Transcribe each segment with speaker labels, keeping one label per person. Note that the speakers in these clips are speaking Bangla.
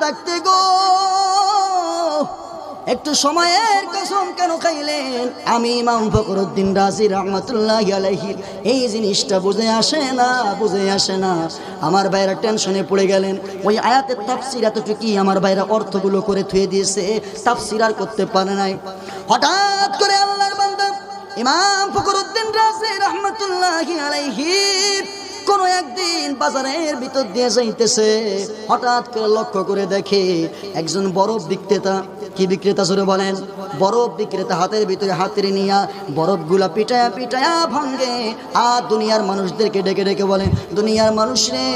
Speaker 1: থাকতে গো। একটু সময়ের কসম কেন খাইলেন? আমি ইমাম ফকরুদ্দিন রাজি রহমতুল্লাহ আলাইহি। এই জিনিসটা বুঝে আসে না, বুঝে আসে না। আমার ভাইরা টেনশনে পড়ে গেলেন। ওই আয়াতের তাফসির এতটুকুই আমার ভাইরা অর্থগুলো করে থুয়ে দিয়েছে। তাফসির আর করতে পারে নাই। হঠাৎ করে আল্লাহর বান্দা ইমাম ফকরুদ্দিন রাজি রহমতুল্লাহ আলাইহি কোন একদিন বাজারের ভিতর দিয়ে যাইতেছে। হঠাৎ করে লক্ষ্য করে দেখে একজন বরফ বিক্রেতা। কি বিক্রেতা জোরে বলেন? বরফ বিক্রেতা হাতের ভিতরে হাতের নিয়া বরফগুলা পিটায়া পিটায়া ভাঙ্গে। আর দুনিয়ার মানুষদেরকে ডেকে ডেকে বলেন দুনিয়ার মানুষ রে,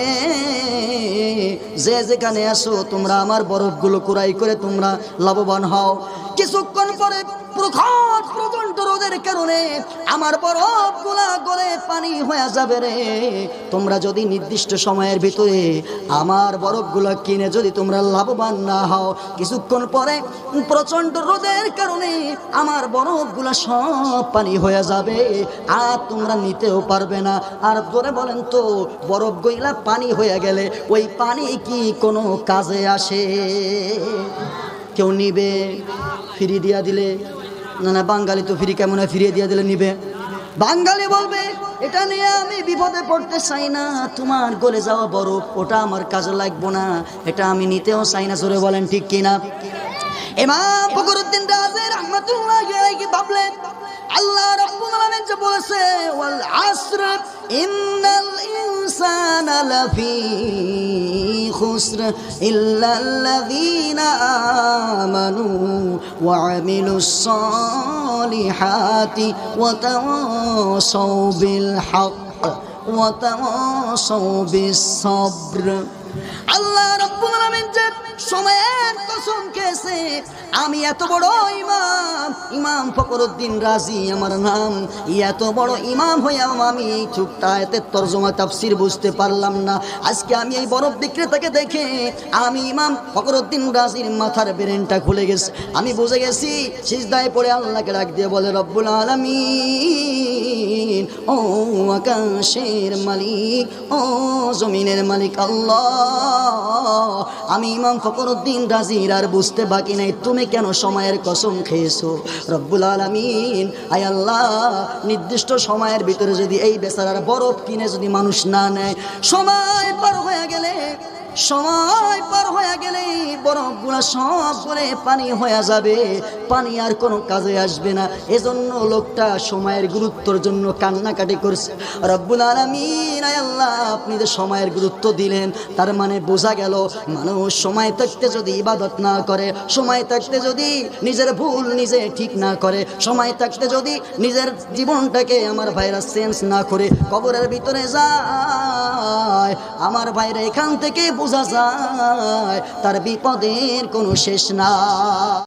Speaker 1: যে যেখানে আসো তোমরা আমার বরফগুলো কুড়াই করে তোমরা লাভবান হও। কিছুক্ষণ পরে প্রখর প্রচণ্ড রোদের কারণে আমার বরফগুলা গলে পানি হয়ে যাবে রে। তোমরা যদি নির্দিষ্ট সময়ের ভিতরে আমার বরফগুলো কিনে যদি তোমরা লাভবান না হও, কিছুক্ষণ পরে প্রচণ্ড রোদের কারণে আমার বরফগুলো সব পানি হয়ে যাবে। আর তোমরা নিতেও পারবে না। আর ধরে বলেন তো বরফ গইলা পানি হয়ে গেলে ওই পানি কি কোনো কাজে আসে? কেউ নিবে? ফিরিয়ে দিয়া দিলে? না না, বাঙালি তো ফিরি কেমন ফিরিয়ে দিয়া দিলে নিবে? বাঙালি বলবে, এটা নিয়ে আমি বিপদে পড়তে চাই না। তোমার গলে যাওয়া বরফ, ওটা আমার কাজে লাগবো না। এটা আমি নিতেও চাই না। জোরে বলেন, ঠিক কিনা আল্লাহ বলেছে খুসর ইল্লাল্লাযীনা আমানু ওয়া আমিলুস সালিহাতি ওয়া তাওয়াসাউ বিল হক ওয়া তাওয়াসাউ বিস সবর আল্লাহ রাব্বুল আলামিন সময়ের কসম আমি এত বড় ইমাম। ইমাম ফকরুদ্দিন রাজি আমার নাম। এত বড় ইমাম হইয়াও আমি তর্জমা তাফসির বুঝতে পারলাম না। আজকে আমি এই বরফ বিক্রেতাকে দেখে আমি ইমাম ফকরুদ্দিন রাজির মাথার ব্রেনটা খুলে গেছে। আমি বুঝে গেছি, সিজদায় পড়ে আল্লাহকে ডাক দিয়ে বলে, রব্বুল আলামিন, ও আকাশের মালিক, ও জমিনের মালিক আল্লাহ। আমি ইমাম ফকরুদ্দিন রাজির আর বুঝতে বাকি নাই। তুমি কেন সময়ের কসম খেয়েছো? রব্বুল আলমিন, আয় আল্লাহ, নির্দিষ্ট সময়ের ভিতরে যদি এই বেচারার বরফ কিনে যদি মানুষ না নেয়, সময় পার হয়ে গেলে সময় পার হয়ে গেলে বরফগুলা সব করে পানি হয়ে যাবে। পানি আর কোনো কাজে আসবে না। এজন্য লোকটা সময়ের গুরুত্বর জন্য কান্নাকাটি করছে। রব্বুল আলমিন আল্লাহ, আপনি যে সময়ের গুরুত্ব দিলেন, তার মানে বোঝা গেল মানুষ সময় থাকতে যদি ইবাদত না করে, সময় থাকতে যদি নিজের ভুল নিজে ঠিক না করে, সময় থাকতে যদি নিজের জীবনটাকে আমার ভাইরা চেঞ্জ না করে, কবরের ভিতরে যায়, আমার ভাইরা এখান থেকে বোঝা যায় তার বিপদের কোনো শেষ না